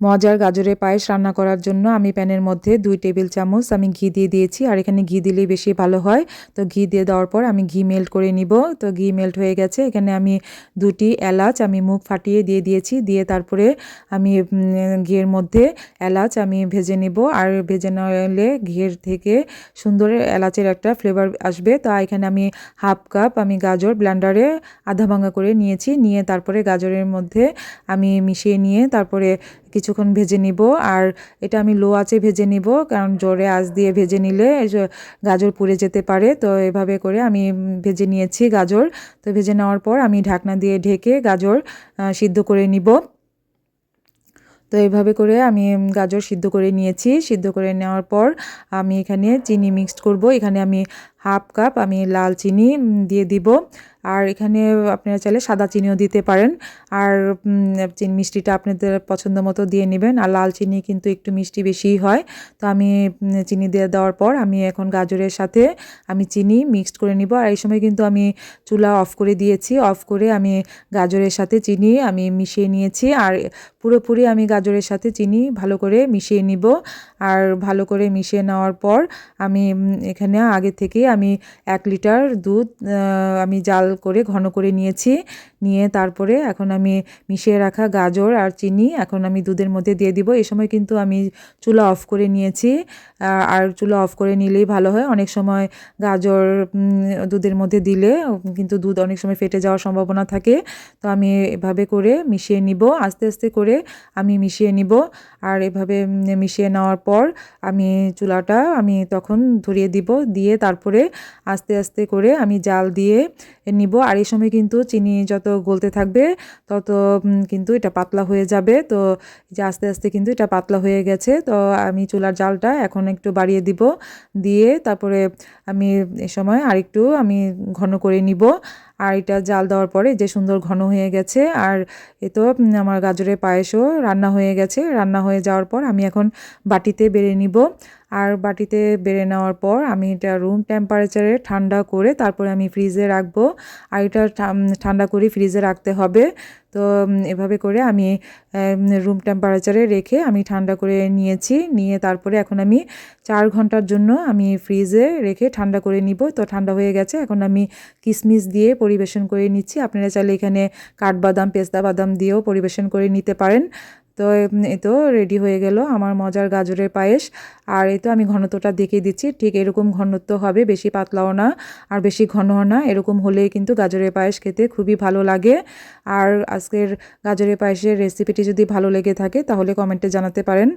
মজার গাজরের পায়েস রান্না করার জন্য আমি প্যানের মধ্যে দুই টেবিল চামচ আমি ঘি দিয়ে দিয়েছি, আর এখানে ঘি দিলেই বেশি ভালো হয়। তো ঘি দিয়ে দেওয়ার পর আমি ঘি মেল্ট করে নিব। তো ঘি মেল্ট হয়ে গেছে। এখানে আমি দুটি এলাচ আমি মুখ ফাটিয়ে দিয়ে দিয়েছি। দিয়ে তারপরে আমি ঘিয়ের মধ্যে এলাচ আমি ভেজে নিব। আর ভেজে নিলে ঘিয়ের থেকে সুন্দর এলাচের একটা ফ্লেভার আসবে। তা এখানে আমি হাফ কাপ আমি গাজর ব্ল্যান্ডারে আধা ভাঙা করে নিয়েছি। নিয়ে তারপরে গাজরের মধ্যে আমি মিশিয়ে নিয়ে তারপরে কিছুক্ষণ ভেজে নিব। আর এটা আমি লো আঁচে ভেজে নিব, কারণ জোরে আঁচ দিয়ে ভেজে নিলে গাজর পুড়ে যেতে পারে। তো এভাবে করে আমি ভেজে নিয়েছি গাজর। তো ভেজে নেওয়ার পর আমি ঢাকনা দিয়ে ঢেকে গাজর সিদ্ধ করে নিব। তো এইভাবে করে আমি গাজর সিদ্ধ করে নিয়েছি। সিদ্ধ করে নেওয়ার পর আমি এখানে চিনি মিক্সড করব। এখানে আমি হাফ কাপ আমি লাল চিনি দিয়ে দিব। আর এখানে আপনারা চাইলে সাদা চিনিও দিতে পারেন। আর চিনি মিষ্টিটা আপনাদের পছন্দ মতো দিয়ে নেবেন। আর লাল চিনি কিন্তু একটু মিষ্টি বেশিই হয়। তো আমি চিনি দিয়ে দেওয়ার পর আমি এখন গাজরের সাথে আমি চিনি মিক্সড করে নিব। আর এই সময় কিন্তু আমি চুলা অফ করে দিয়েছি। অফ করে আমি গাজরের সাথে চিনি আমি মিশিয়ে নিয়েছি। আর পুরোপুরি আমি গাজরের সাথে চিনি ভালো করে মিশিয়ে নিব। আর ভালো করে মিশিয়ে নেওয়ার পর আমি এখানে আগে থেকে আমি এক লিটার দুধ আমি জাল করে ঘন করে নিয়েছি। নিয়ে তারপরে এখন আমি মিশিয়ে রাখা গাজর আর চিনি এখন আমি দুধের মধ্যে দিয়ে দিব। এই সময় কিন্তু আমি চুলা অফ করে নিয়েছি। আর চুলা অফ করে নিলেই ভালো হয়। অনেক সময় গাজর দুধের মধ্যে দিলে কিন্তু দুধ অনেক সময় ফেটে যাওয়ার সম্ভাবনা থাকে। তো আমি এভাবে করে মিশিয়ে নিব। আস্তে আস্তে করে আমি মিশিয়ে নিব। আর এভাবে মিশিয়ে নেওয়ার পর আমি চুলাটা আমি তখন ধরিয়ে দিব। দিয়ে তারপরে আস্তে আস্তে করে আমি জাল দিয়ে নিব। আর এই সময় কিন্তু চিনি যত গলতে থাকবে, তত কিন্তু এটা পাতলা হয়ে যাবে। তো যে আস্তে আস্তে কিন্তু এটা পাতলা হয়ে গেছে। তো আমি চুলার জালটা এখন একটু বাড়িয়ে দিব। দিয়ে তারপরে আমি এ সময় আরেকটু আমি ঘন করে নিব। আর এটা জাল দেওয়ার পরে যে সুন্দর ঘন হয়ে গেছে, আর এ তো আমার গাজরের পায়েসও রান্না হয়ে গেছে। রান্না হয়ে যাওয়ার পর আমি এখন বাটিতে বেড়ে নিব। আর বাটিতে বেড়ে নেওয়ার পর আমি এটা রুম টেম্পারেচারে ঠান্ডা করে তারপরে আমি ফ্রিজে রাখব। আর এটা ঠান্ডা করে ফ্রিজে রাখতে হবে। তো এভাবে করে আমি রুম টেম্পারেচারে রেখে আমি ঠান্ডা করে নিয়েছি। নিয়ে তারপরে এখন আমি চার ঘণ্টার জন্য আমি ফ্রিজে রেখে ঠান্ডা করে নিব। তো ঠান্ডা হয়ে গেছে। এখন আমি কিসমিস দিয়ে পরিবেশন করে নিচ্ছি। আপনারা চাইলে এখানে কাঠবাদাম, পেস্তা বাদাম দিয়েও পরিবেশন করে নিতে পারেন। তো এ তো রেডি হয়ে গেল আমার মজার গাজরের পায়েস। আর এই তো আমি ঘনত্বটা দেখিয়ে দিচ্ছি, ঠিক এরকম ঘনত্ব হবে, বেশি পাতলাও না আর বেশি ঘন না, এরকম হলেই কিন্তু গাজরের পায়েস খেতে খুবই ভালো লাগে। আর আজকের গাজরের পায়েসের রেসিপিটি যদি ভালো লেগে থাকে তাহলে কমেন্টে জানাতে পারেন।